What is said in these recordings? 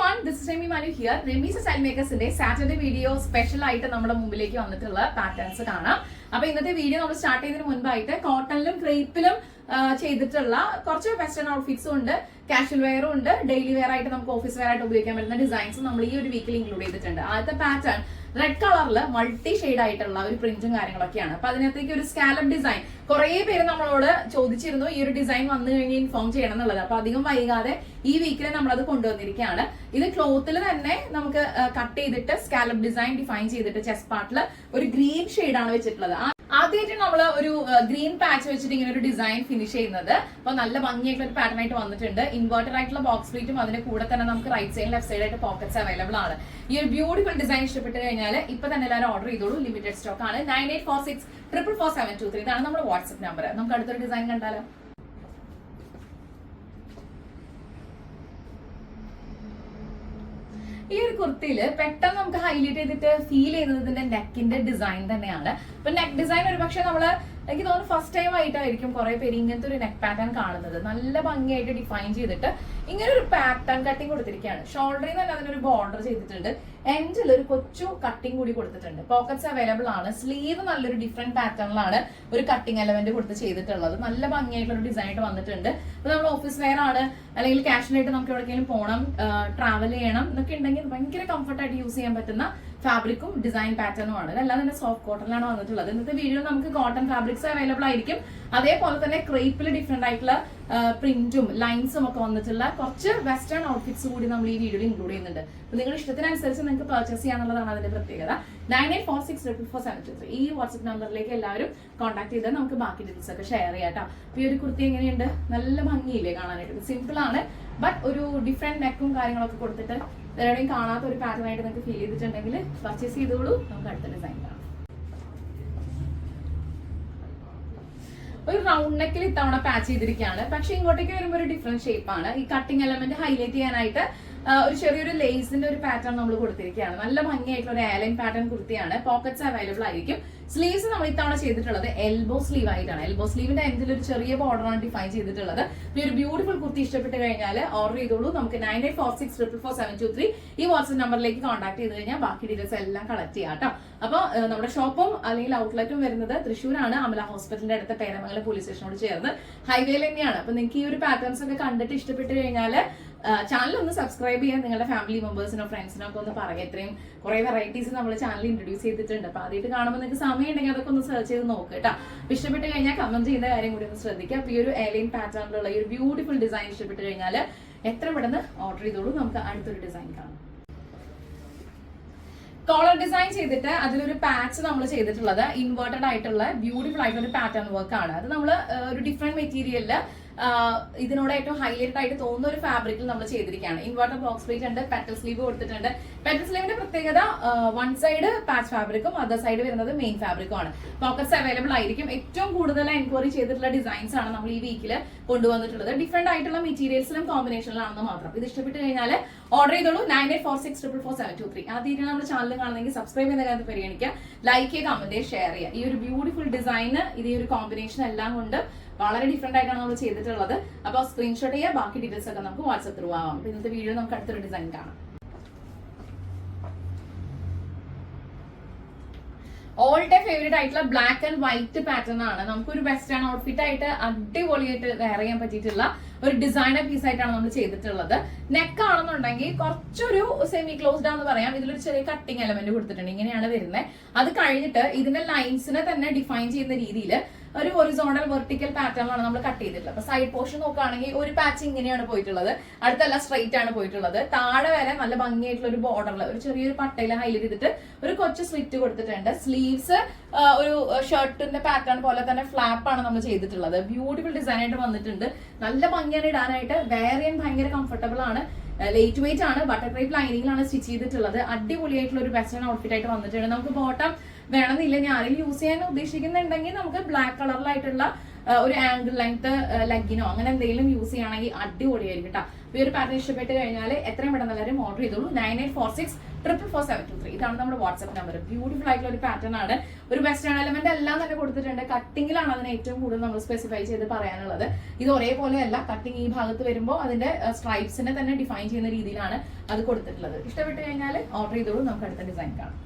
One this Remi Manu here Remees style മേക്കേഴ്സിന്റെ Saturday video special ആയിട്ട് നമ്മുടെ മുമ്പിലേക്ക് വന്നിട്ടുള്ള പാറ്റേൺസ് കാണാം. അപ്പൊ ഇന്നത്തെ വീഡിയോ നമ്മൾ സ്റ്റാർട്ട് ചെയ്തതിന് മുൻപായിട്ട് കോട്ടണിലും ക്രേപ്പിലും ചെയ്തിട്ടുള്ള കുറച്ച് വെസ്റ്റേൺ ഔട്ട്ഫിറ്റ്സും ഉണ്ട്. കാഷ്വൽ വെയറും ഉണ്ട്. ഡെയിലി വെയർ ആയിട്ട് നമുക്ക് ഓഫീസ് വെയർ ആയിട്ട് ഉപയോഗിക്കാൻ പറ്റുന്ന ഡിസൈൻസ് നമ്മൾ ഈ ഒരു വീക്കിൽ ഇൻക്ലൂഡ് ചെയ്തിട്ടുണ്ട്. ആദ്യത്തെ പാറ്റേൺ റെഡ് കളറിൽ മൾട്ടി ഷെയ്ഡ് ആയിട്ടുള്ള ഒരു പ്രിന്റും കാര്യങ്ങളൊക്കെയാണ്. അപ്പൊ അതിനകത്തേക്ക് ഒരു സ്കാലപ്പ് ഡിസൈൻ കുറെ പേര് നമ്മളോട് ചോദിച്ചിരുന്നു ഈ ഒരു ഡിസൈൻ വന്നു കഴിഞ്ഞ് ഇൻഫോം ചെയ്യണം എന്നുള്ളത്. അപ്പൊ അധികം വൈകാതെ ഈ വീക്കിൽ നമ്മളത് കൊണ്ടുവന്നിരിക്കുകയാണ്. ഇത് ക്ലോത്തിൽ തന്നെ നമുക്ക് കട്ട് ചെയ്തിട്ട് സ്കാലപ്പ് ഡിസൈൻ ഡിഫൈൻ ചെയ്തിട്ട് ചെസ്റ്റ് പാർട്ടിൽ ഒരു ഗ്രീൻ ആണ് വെച്ചിട്ടുള്ളത്. ആദ്യമായിട്ട് നമ്മൾ ഒരു ഗ്രീൻ പാച്ച് വെച്ചിട്ട് ഇങ്ങനെ ഒരു ഡിസൈൻ ഫിനിഷ് ചെയ്യുന്നത്. അപ്പൊ നല്ല ഭംഗിയായിട്ടുള്ള ഒരു പാറ്റേൺ ആയിട്ട് വന്നിട്ടുണ്ട്. ഇൻവേർട്ടർ ആയിട്ടുള്ള ബോക്സ് പ്ലീറ്റും അതിന്റെ കൂടെ തന്നെ നമുക്ക് റൈറ്റ് സൈഡ് ലെഫ്റ്റ് സൈഡ് ആയിട്ട് പോക്കറ്റ്സ് അവൈലബിൾ ആണ്. ഈ ഒരു ബ്യൂട്ടിഫുൾ ഡിസൈൻ ഇഷ്ടപ്പെട്ട് കഴിഞ്ഞാൽ ഇപ്പൊ തന്നെ എല്ലാവരും ഓർഡർ ചെയ്തോളൂ. ലിമിറ്റഡ് സ്റ്റോക്ക് ആണ്. Nine eight four six triple four seven two three ഇതാണ് നമ്മുടെ വാട്സ്ആപ്പ് നമ്പർ നമുക്ക് അടുത്തൊരു ഡിസൈൻ കണ്ടാലോ? ഈ ഒരു കുർത്തിയിൽ പെട്ടെന്ന് നമുക്ക് ഹൈലൈറ്റ് ചെയ്തിട്ട് ഫീൽ ചെയ്യുന്നത് ഇതിന്റെ നെക്കിന്റെ ഡിസൈൻ തന്നെയാണ്. അപ്പൊ നെക്ക് ഡിസൈൻ ഒരു പക്ഷെ നമ്മൾ എനിക്ക് തോന്നുന്നു ഫസ്റ്റ് ടൈം ആയിട്ടായിരിക്കും കുറെ പേര് ഇങ്ങനത്തെ ഒരു നെക്ക് പാറ്റേൺ കാണുന്നത്. നല്ല ഭംഗിയായിട്ട് ഡിഫൈൻ ചെയ്തിട്ട് ഇങ്ങനെ ഒരു പാറ്റേൺ കട്ടിങ് കൊടുത്തിരിക്കുകയാണ്. ഷോൾഡറിൽ നിന്ന് തന്നെ അതിനൊരു ബോർഡർ ചെയ്തിട്ടുണ്ട്. എൻഡിൽ ഒരു കൊച്ചു കട്ടിങ് കൂടി കൊടുത്തിട്ടുണ്ട്. പോക്കറ്റ്സ് അവൈലബിൾ ആണ്. സ്ലീവ് നല്ലൊരു ഡിഫറെന്റ് പാറ്റേണിലാണ് ഒരു കട്ടിങ് എലമെന്റ് കൊടുത്ത് ചെയ്തിട്ടുള്ളത്. നല്ല ഭംഗിയായിട്ടുള്ള ഒരു ഡിസൈൻ ആയിട്ട് വന്നിട്ടുണ്ട്. അപ്പൊ നമ്മൾ ഓഫീസ് വെയർ ആണ്. അല്ലെങ്കിൽ കാഷ്വലായിട്ട് നമുക്ക് എവിടെയെങ്കിലും പോകണം ട്രാവൽ ചെയ്യണം എന്നൊക്കെ ഉണ്ടെങ്കിൽ ഭയങ്കര കംഫർട്ടായിട്ട് യൂസ് ചെയ്യാൻ പറ്റുന്ന ഫാബ്രിക്കും ഡിസൈൻ പാറ്റേണും ആണ്. ഇതെല്ലാം തന്നെ സോഫ്റ്റ് കോട്ടണിലാണ് വന്നിട്ടുള്ളത്. ഇന്നത്തെ വീഡിയോ നമുക്ക് കോട്ടൺ ഫാബ്രിക്സ് അവൈലബിൾ ആയിരിക്കും. അതേപോലെ തന്നെ ക്രേപ്പിൽ ഡിഫറെന്റ് ആയിട്ടുള്ള പ്രിന്റും ലൈൻസും ഒക്കെ വന്നിട്ടുള്ള കുറച്ച് വെസ്റ്റേൺ ഔട്ട്ഫിറ്റ്സ് കൂടി നമ്മൾ ഈ വീഡിയോയിൽ ഇൻക്ലൂഡ് ചെയ്യുന്നുണ്ട്. അപ്പൊ നിങ്ങളുടെ ഇഷ്ടത്തിനനുസരിച്ച് നിങ്ങൾക്ക് പർച്ചേസ് ചെയ്യാന്നുള്ളതാണ് അതിന്റെ പ്രത്യേകത. Nine eight four six triple four seven two three ഈ വാട്സ്ആപ്പ് നമ്പറിലേക്ക് എല്ലാവരും കോൺടാക്ട് ചെയ്താൽ നമുക്ക് ബാക്കി ഡീറ്റെയിൽസ് ഒക്കെ ഷെയർ ചെയ്യാം കേട്ടോ ഈ ഒരു കുർത്തി എങ്ങനെയുണ്ട്? നല്ല ഭംഗിയില്ലേ കാണാനായിട്ട്. സിമ്പിൾ ആണ് ബട്ട് ഒരു ഡിഫറെന്റ് നെക്കും കാര്യങ്ങളൊക്കെ കൊടുത്തിട്ട് വേറെയും കാണാത്ത ഒരു പാറ്റേൺ ആയിട്ട് നിങ്ങൾക്ക് ഫീൽ ചെയ്തിട്ടുണ്ടെങ്കിൽ പർച്ചേസ് ചെയ്തോളൂ. നമുക്ക് അടുത്ത ഡിസൈൻ കാണാം. ഒരു റൗണ്ട് നെക്കിൽ ഇത്തവണ പാച്ച് ചെയ്തിരിക്കുകയാണ്. പക്ഷെ ഇങ്ങോട്ടേക്ക് വരുമ്പോൾ ഒരു ഡിഫറെന്റ് ഷേപ്പ് ആണ്. ഈ കട്ടിങ് എലമെന്റ് ഹൈലൈറ്റ് ചെയ്യാനായിട്ട് ഒരു ചെറിയൊരു ലേസിന്റെ ഒരു പാറ്റേൺ നമ്മൾ കൊടുത്തിരിക്കുകയാണ്. നല്ല ഭംഗിയായിട്ടുള്ള ഒരു ആലൈൻ പാറ്റേൺ കുർത്തിയാണ്. പോക്കറ്റ്സ് അവൈലബിൾ ആയിരിക്കും. സ്ലീവ്സ് നമ്മൾ ഇത്തവണ ചെയ്തിട്ടുള്ളത് എൽബോ സ്ലീവ് ആയിട്ടാണ്. എൽബോ സ്ലീവിന്റെ എൻഡിൽ ഒരു ചെറിയ ബോർഡറാണ് ഡിഫൈൻ ചെയ്തിട്ടുള്ളത്. ഈ ഒരു ബ്യൂട്ടിഫുൾ കുർത്തി ഇഷ്ടപ്പെട്ട് കഴിഞ്ഞാൽ ഓർഡർ ചെയ്തോളൂ. നമുക്ക് nine eight four six triple four seven two three ഈ വാട്സ്ആപ്പ് നമ്പറിലേക്ക് കോൺടാക്ട് ചെയ്ത് കഴിഞ്ഞാൽ ബാക്കി ഡീറ്റെയിൽസ് എല്ലാം കളക്ട് ചെയ്യാം കേട്ടോ. അപ്പോൾ നമ്മുടെ ഷോപ്പും അല്ലെങ്കിൽ ഔട്ട്ലെറ്റും വരുന്നത് തൃശ്ശൂരാണ്. അമല ഹോസ്പിറ്റലിന്റെ അടുത്ത പേരമംഗലം പോലീസ് സ്റ്റേഷനോട് ചേർന്ന്. ഹൈവേയിൽ തന്നെയാണ്. അപ്പൊ നിങ്ങൾക്ക് ഈ ഒരു പാറ്റേൺസ് ഒക്കെ കണ്ടിട്ട് ഇഷ്ടപ്പെട്ട് കഴിഞ്ഞാൽ ചാനൽ ഒന്ന് സബ്സ്ക്രൈബ് ചെയ്യാൻ നിങ്ങളുടെ ഫാമിലി മെമ്പേഴ്സിനോ ഫ്രണ്ട്സിനോ ഒക്കെ ഒന്ന് പറയാം. ഇത്രയും കുറെ വെറൈറ്റീസ് നമ്മൾ ചാനൽ ഇൻട്രൊഡ്യൂസ് ചെയ്തിട്ടുണ്ട്. അപ്പൊ ആദ്യമായിട്ട് കാണുമ്പോൾ നിങ്ങൾക്ക് സമയം ഉണ്ടെങ്കിൽ അതൊക്കെ ഒന്ന് സെർച്ച് ചെയ്ത് നോക്കുക കേട്ടോ. അപ്പൊ ഇഷ്ടപ്പെട്ട് കഴിഞ്ഞാൽ കമന്റ് ചെയ്യുന്ന കാര്യം കൂടി ഒന്ന് ശ്രദ്ധിക്കുക. അപ്പൊ ഈ ഒരു എലൈൻ പാറ്റേണിലുള്ള ഈ ഒരു ബ്യൂട്ടിഫുൾ ഡിസൈൻ ഇഷ്ടപ്പെട്ട് കഴിഞ്ഞാൽ എത്ര പെട്ടെന്ന് ഓർഡർ ചെയ്തോളൂ. നമുക്ക് അടുത്തൊരു ഡിസൈൻ കാണാം. കോളർ ഡിസൈൻ ചെയ്തിട്ട് അതിലൊരു പാച്ച് നമ്മൾ ചെയ്തിട്ടുള്ളത് ഇൻവേർട്ടഡ് ആയിട്ടുള്ള ബ്യൂട്ടിഫുൾ ആയിട്ടുള്ള ഒരു പാറ്റേൺ വർക്ക് ആണ്. അത് നമ്മൾ ഒരു ഡിഫറെന്റ് മെറ്റീരിയലിൽ ഇതിനോട് ഏറ്റവും ഹൈലൈറ്റ് ആയിട്ട് തോന്നുന്ന ഒരു ഫാബ്രിക്കിൽ നമ്മൾ ചെയ്തിരിക്കുകയാണ്. ഇൻവേർട്ടർ ബോക്സ് പ്ലേറ്റ് ഉണ്ട് പെറ്റൽ സ്ലീവ് കൊടുത്തിട്ടുണ്ട്. പെറ്റൽ സ്ലീവിന്റെ പ്രത്യേകത വൺ സൈഡ് പാച്ച് ഫാബ്രിക്കും അതർ സൈഡ് വരുന്നത് മെയിൻ ഫാബ്രിക്കും ആണ്. പോക്കറ്റ്സ് അവൈലബിൾ ആയിരിക്കും. ഏറ്റവും കൂടുതൽ എൻക്വയറി ചെയ്തിട്ടുള്ള ഡിസൈൻസ് ആണ് നമ്മൾ ഈ വീക്കിൽ കൊണ്ടുവന്നിട്ടുള്ളത്. ഡിഫറെന്റ് ആയിട്ടുള്ള മെറ്റീരിയൽസിലും കോമ്പിനേഷനിലാണെന്ന് മാത്രം. ഇത് ഇഷ്ടപ്പെട്ട് കഴിഞ്ഞാൽ ഓർഡർ ചെയ്തോളൂ. Nine eight four six triple four seven two three ആദ്യമായിട്ട് നമ്മുടെ ചാനൽ കാണുന്നെങ്കിൽ സബ്സ്ക്രൈബ് ചെയ്ത കാര്യത്തിൽ പരിഗണിക്കുക. ലൈക്ക് ചെയ്യുക കമന്റ് ഷെയർ ചെയ്യുക. ഈ ഒരു ബ്യൂട്ടിഫുൾ ഡിസൈന് ഇത് ഈ ഒരു കോമ്പിനേഷൻ എല്ലാം കൊണ്ട് വളരെ ഡിഫറെന്റ് ആയിട്ടാണ് നമ്മൾ ചെയ്തിട്ടുള്ളത്. അപ്പോൾ സ്ക്രീൻഷോട്ട് ചെയ്യുക ബാക്കി ഡീറ്റെയിൽസ് ഒക്കെ നമുക്ക് വാട്സ്ആപ്പ് ത്രൂ ആവാം. അപ്പൊ ഇന്നത്തെ വീഡിയോ നമുക്ക് അടുത്തൊരു ഡിസൈൻ കാണാം. ഓൾ ടൈം ഫേവറേറ്റ് ആയിട്ടുള്ള ബ്ലാക്ക് ആൻഡ് വൈറ്റ് പാറ്റേൺ ആണ്. നമുക്കൊരു വെസ്റ്റേൺ ഔട്ട്ഫിറ്റ് ആയിട്ട് അടിപൊളിയായിട്ട് വെയർ ചെയ്യാൻ പറ്റിയിട്ടുള്ള ഒരു ഡിസൈനർ പീസ് ആയിട്ടാണ് നമ്മൾ ചെയ്തിട്ടുള്ളത്. നെക്ക് ആണെന്നുണ്ടെങ്കിൽ കുറച്ചൊരു സെമി ക്ലോസ്ഡ് ആണെന്ന് പറയാം. ഇതിലൊരു ചെറിയ കട്ടിങ് എലമെന്റ് കൊടുത്തിട്ടുണ്ട്. ഇങ്ങനെയാണ് വരുന്നത്. അത് കഴിഞ്ഞിട്ട് ഇതിന്റെ ലൈൻസിനെ തന്നെ ഡിഫൈൻ ചെയ്യുന്ന രീതിയിൽ ഒരു ഒറിസോണൽ വെർട്ടിക്കൽ പാറ്റേണിലാണ് നമ്മൾ കട്ട് ചെയ്തിട്ടുള്ളത്. അപ്പൊ സൈഡ് പോർഷൻ നോക്കുകയാണെങ്കിൽ ഒരു പാച്ച് ഇങ്ങനെയാണ് പോയിട്ടുള്ളത്. അടുത്തല്ല സ്ട്രൈറ്റ് ആണ് പോയിട്ടുള്ളത്. താഴെ വരെ നല്ല ഭംഗിയായിട്ടുള്ള ഒരു ബോർഡറിൽ ഒരു ചെറിയൊരു പട്ടയിൽ ഹൈലൈറ്റ് ചെയ്തിട്ട് ഒരു കൊച്ചു സ്ലിറ്റ് കൊടുത്തിട്ടുണ്ട്. സ്ലീവ്സ് ഒരു ഷർട്ടിന്റെ പാറ്റേൺ പോലെ തന്നെ ഫ്ലാപ്പ് ആണ് നമ്മൾ ചെയ്തിട്ടുള്ളത്. ബ്യൂട്ടിഫുൾ ഡിസൈൻ ആയിട്ട് വന്നിട്ടുണ്ട്. നല്ല ഭംഗിയാണ് ഇടാനായിട്ട്. ചെയ്യാൻ ഭയങ്കര കംഫർട്ടബിൾ ആണ്. ലൈറ്റ് വെയിറ്റ് ആണ്. ബട്ടർ ക്രൈപ്പ് ലൈനിങ്ങിലാണ് സ്റ്റിച്ച് ചെയ്തിട്ടുള്ളത്. അടിപൊളിയായിട്ടുള്ള ഒരു വെസ്റ്റേൺ ഔട്ട്ഫിറ്റ് ആയിട്ട് വന്നിട്ടുണ്ട്. നമുക്ക് ബോട്ടം വേണമെന്നില്ല. ഞാൻ ആരെങ്കിലും യൂസ് ചെയ്യാൻ ഉദ്ദേശിക്കുന്നുണ്ടെങ്കിൽ നമുക്ക് ബ്ലാക്ക് കളറിലായിട്ടുള്ള ഒരു ആംഗിൾ ലെങ്ത് ലഗിനോ അങ്ങനെ എന്തെങ്കിലും യൂസ് ചെയ്യുകയാണെങ്കിൽ അടിപൊളിയായിരിക്കും കേട്ടോ ഈ ഒരു പാറ്റേൺ ഇഷ്ടപ്പെട്ട് കഴിഞ്ഞാൽ എത്രയും പെട്ടെന്ന് എല്ലാവരും ഓർഡർ ചെയ്തോളൂ. Nine eight four six triple four seven two three ഇതാണ് നമ്മുടെ വാട്സ്ആപ്പ് നമ്പർ ബ്യൂട്ടിഫുൾ ആയിട്ടുള്ള ഒരു പാറ്റേൺ ആണ്. ഒരു വെസ്റ്റേൺ എലമെന്റ് എല്ലാം തന്നെ കൊടുത്തിട്ടുണ്ട്. കട്ടിങ്ങിലാണ് അതിന് ഏറ്റവും കൂടുതൽ നമ്മൾ സ്പെസിഫൈ ചെയ്ത് പറയാനുള്ളത്. ഇത് ഒരേപോലെയല്ല. കട്ടിങ് ഈ ഭാഗത്ത് വരുമ്പോൾ അതിന്റെ സ്ട്രൈപ്സിനെ തന്നെ ഡിഫൈൻ ചെയ്യുന്ന രീതിയിലാണ് അത് കൊടുത്തിട്ടുള്ളത്. ഇഷ്ടപ്പെട്ട് കഴിഞ്ഞാൽ ഓർഡർ ചെയ്തോളൂ. നമുക്ക് അടുത്ത ഡിസൈൻ കാണാം.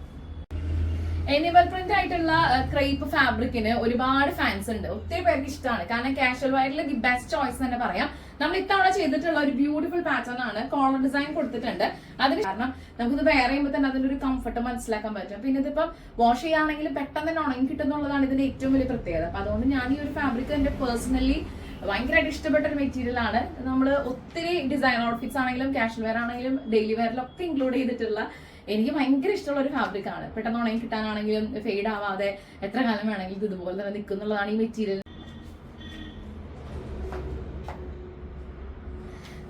എനിമൽ പ്രിന്റ് ആയിട്ടുള്ള ക്രേപ്പ് ഫാബ്രിക്കിന് ഒരുപാട് ഫാൻസ് ഉണ്ട്. ഒത്തിരി പേർക്ക് ഇഷ്ടമാണ്. കാരണം കാഷ്വൽ വയറിൽ ദി ബെസ്റ്റ് ചോയ്സ് തന്നെ പറയാം. നമ്മൾ ഇത്തവണ ചെയ്തിട്ടുള്ള ഒരു ബ്യൂട്ടിഫുൾ പാറ്റേൺ ആണ് കോളർ ഡിസൈൻ കൊടുത്തിട്ടുണ്ട്. അതിന് കാരണം നമുക്കിത് വെയർ ചെയ്യുമ്പോൾ തന്നെ അതിന്റെ ഒരു കംഫർട്ട് മനസ്സിലാക്കാൻ പറ്റും. പിന്നെ ഇതിപ്പം വാഷ് ചെയ്യുകയാണെങ്കിൽ പെട്ടെന്ന് തന്നെ ഉണങ്ങി കിട്ടുന്നുള്ളതാണ് ഇതിന്റെ ഏറ്റവും വലിയ പ്രത്യേകത. അപ്പൊ അതുകൊണ്ട് ഞാൻ ഈ ഒരു ഫാബ്രിക് എന്റെ പേഴ്സണലി ഭയങ്കരമായിട്ട് ഇഷ്ടപ്പെട്ട ഒരു മെറ്റീരിയൽ ആണ്. നമ്മൾ ഒത്തിരി ഡിസൈൻ ഔട്ട്ഫിറ്റ്സ് ആണെങ്കിലും കാഷ്വൽ വെയർ ആണെങ്കിലും ഡെയിലി വെയറിലൊക്കെ ഇൻക്ലൂഡ് ചെയ്തിട്ടുള്ള എനിക്ക് ഭയങ്കര ഇഷ്ടമുള്ള ഒരു ഫാബ്രിക് ആണ്. പെട്ടെന്ന് ഉണങ്ങി കിട്ടാനാണെങ്കിലും ഫെയ്ഡ് ആവാതെ എത്ര കാലം വേണമെങ്കിലും ഇത് ഇതുപോലെ തന്നെ നിൽക്കുന്നുള്ളതാണ് ഈ മെറ്റീരിയൽ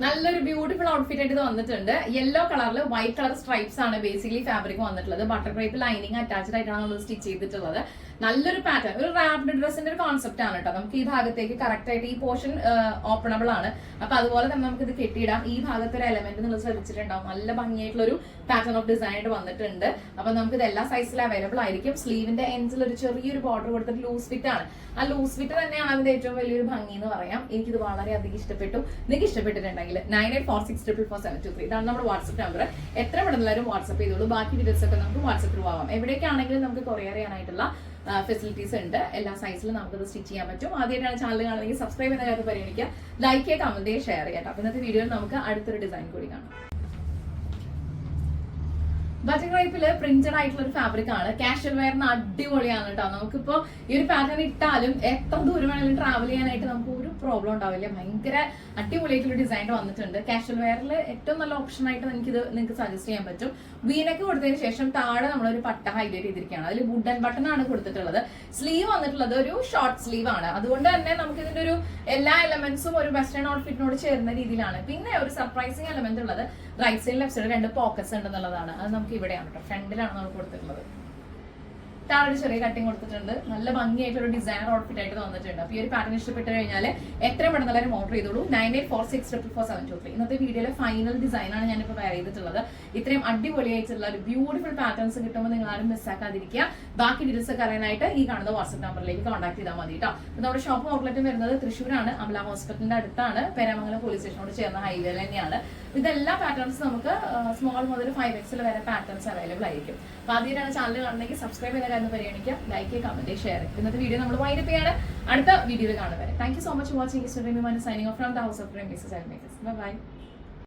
നല്ലൊരു ബ്യൂട്ടിഫുൾ ഔട്ട്ഫിറ്റ് ആയിട്ട് ഇത് വന്നിട്ടുണ്ട്. യെല്ലോ കളറിൽ വൈറ്റ് കളർ സ്ട്രൈപ്സ് ആണ് ബേസിക്കലി ഫാബ്രിക് വന്നിട്ടുള്ളത്. ബട്ടർ ക്രൈപ്പ് ലൈനിങ് അറ്റാച്ച്ഡ് ആയിട്ടാണ് നമ്മൾ സ്റ്റിച്ച് ചെയ്തിട്ടുള്ളത്. നല്ലൊരു പാറ്റേൺ ഒരു റാപ്ഡ് ഡ്രസ്സിന്റെ ഒരു കോൺസെപ്റ്റ് ആണ് കേട്ടോ നമുക്ക് ഈ ഭാഗത്തേക്ക് കറക്റ്റ് ആയിട്ട് ഈ പോർഷൻ ഓപ്പണബിൾ ആണ്. അപ്പൊ അതുപോലെ തന്നെ നമുക്ക് ഇത് കെട്ടിയിടാം. ഈ ഭാഗത്ത് ഒരു എലമെന്റ് നിങ്ങൾ ശ്രദ്ധിച്ചിട്ടുണ്ടാവും. നല്ല ഭംഗിയായിട്ടുള്ള ഒരു പാറ്റേൺ ഓഫ് ഡിസൈൻ വന്നിട്ടുണ്ട്. അപ്പൊ നമുക്ക് ഇത് എല്ലാ സൈസിലും അവൈലബിൾ ആയിരിക്കും. സ്ലീവിന്റെ എൻസിൽ ഒരു ചെറിയൊരു ബോർഡർ കൊടുത്തിട്ട് ലൂസ് ഫിറ്റ് ആണ്. ആ ലൂസ് ഫിറ്റ് തന്നെയാണ് അതിന്റെ ഏറ്റവും വലിയൊരു ഭംഗി എന്ന് പറയാം. എനിക്കിത് വളരെ അധികം ഇഷ്ടപ്പെട്ടു. നിങ്ങൾക്ക് ഇഷ്ടപ്പെട്ടിട്ടുണ്ടെങ്കിൽ nine eight four six triple four seven two three ഇതാണ് നമ്മുടെ വാട്സ്ആപ്പ് നമ്പർ എത്ര പെടുന്നാലും വാട്സ്ആപ്പ് ചെയ്തോളൂ. ബാക്കി ഡീറ്റെയിൽസ് ഒക്കെ നമുക്ക് ആവാം. ആണെങ്കിലും നമുക്ക് കൊറിയർ ചെയ്യാനായിട്ടുള്ള ഫെസിലിറ്റീസ് ഉണ്ട്. എല്ലാ സൈസിലും നമുക്കത് സ്റ്റിച്ച് ചെയ്യാൻ പറ്റും. ആദ്യമായിട്ടാണ് ചാനൽ കാണുന്നെങ്കിൽ സബ്സ്ക്രൈബ് എന്ന കാര്യം പരിഗണിക്കുക. ലൈക്ക് ചെയ്യുക കമന്റ് ചെയ്യുക ഷെയർ ചെയ്യാം അപ്പൊ ഇന്നത്തെ വീഡിയോയിൽ നമുക്ക് അടുത്തൊരു ഡിസൈൻ കൂടി കാണാം. ബട്ടർ ക്രൈപ്പിൽ പ്രിന്റഡ് ആയിട്ടുള്ള ഒരു ഫാബ്രിക് ആണ്. കാഷ്വൽ വെയറിന് അടിപൊളിയാണ് കേട്ടോ. നമുക്കിപ്പോ ഈ ഒരു പാറ്റേൺ ഇട്ടാലും എത്ര ദൂരം വേണമെങ്കിലും ട്രാവൽ ചെയ്യാനായിട്ട് നമുക്ക് പ്രോബ്ലം ഉണ്ടാവില്ല. ഭയങ്കര അടിപൊളിയായിട്ടുള്ള ഡിസൈൻ വന്നിട്ടുണ്ട്. കാഷ്വൽ വെയറിൽ ഏറ്റവും നല്ല ഓപ്ഷൻ ആയിട്ട് എനിക്കിത് നിങ്ങൾക്ക് സജസ്റ്റ് ചെയ്യാൻ പറ്റും. വീനൊക്കെ കൊടുത്തതിന് ശേഷം താഴെ നമ്മളൊരു പട്ട ഹൈലൈറ്റ് ചെയ്തിരിക്കുകയാണ്. അതിൽ വുഡൻ ബട്ടൺ ആണ് കൊടുത്തിട്ടുള്ളത്. സ്ലീവ് വന്നിട്ടുള്ളത് ഒരു ഷോർട്ട് സ്ലീവ് ആണ്. അതുകൊണ്ട് തന്നെ നമുക്ക് ഇതിന്റെ ഒരു എല്ലാ എലമെന്റ്സും ഒരു വെസ്റ്റേൺ ഔട്ട്ഫിറ്റിനോട് ചേരുന്ന രീതിയിലാണ്. പിന്നെ ഒരു സർപ്രൈസിങ് എലമെന്റ് ഉള്ളത് റൈറ്റ് സൈഡ് ലെഫ്റ്റ് സൈഡ് രണ്ട് പോക്കറ്റ്സ് ഉണ്ടെന്നുള്ളതാണ്. അത് നമുക്ക് ഇവിടെയാണ് കേട്ടോ ഫ്രണ്ടിലാണ് നമ്മൾ കൊടുത്തിട്ടുള്ളത്. താഴെ ഒരു ചെറിയ കട്ടിങ് കൊടുത്തിട്ടുണ്ട്. നല്ല ഭംഗിയായിട്ടുള്ള ഡിസൈനർ ഔട്ട്ഫിറ്റ് ആയിട്ട് വന്നിട്ടുണ്ട് അപ്പൊ ഈ ഒരു പാറ്റേൺ ഇഷ്ടപ്പെട്ട് കഴിഞ്ഞാൽ എത്ര പെട്ടെന്ന് ഓർഡർ ചെയ്തോളൂ. Nine eight four six triple four seven two three. ഇന്നത്തെ വീഡിയോയിലെ ഫൈനൽ ഡിസൈൻ ആണ് ഞാനിപ്പോൾ വെയർ ചെയ്തിട്ടുള്ളത്. ഇത്രയും അടിപൊളിയായിട്ടുള്ള ഒരു ബ്യൂട്ടിഫുൾ പാറ്റേൺസ് കിട്ടുമ്പോൾ നിങ്ങൾ ആരും മിസ്സാക്കാതിരിക്കുക ബാക്കി ഡീറ്റെയിൽസ് ഒക്കെ അറിയാനായിട്ട് ഈ കാണുന്ന വാട്സ്ആപ്പ് നമ്പറിലേക്ക് കോൺടാക്ട് ചെയ്താൽ മതി കേട്ടോ നമ്മുടെ ഷോപ്പ് ഔട്ട്ലെറ്റ് വരുന്നത് തൃശ്ശൂരാണ്. അമല ഹോസ്പിറ്റലിന്റെ അടുത്താണ്. പേരാമംഗലം പോലീസ് സ്റ്റേഷനോട് ചേർന്ന ഹൈവേ തന്നെയാണ്. ഇതെല്ലാ പാറ്റേൺസ് നമുക്ക് സ്മോൾ മുതൽ ഫൈവ് എക്സിൽ വരെ പാറ്റേൺസ് അവൈലബിൾ ആയിരിക്കും. അപ്പൊ ആദ്യമായിട്ടാണ് ചാനൽ കാണണമെങ്കിൽ സബ്സ്ക്രൈബ് ചെയ്ത കാര്യം പരിഗണിക്കാം. ലൈക്ക് കമന്റ് ഷെയർ ഇന്നത്തെ വീഡിയോ നമ്മൾ വൈൻഡപ്പ് അടുത്ത വീഡിയോയിൽ കാണുന്നത് thank you so much watching signing off from the house of bye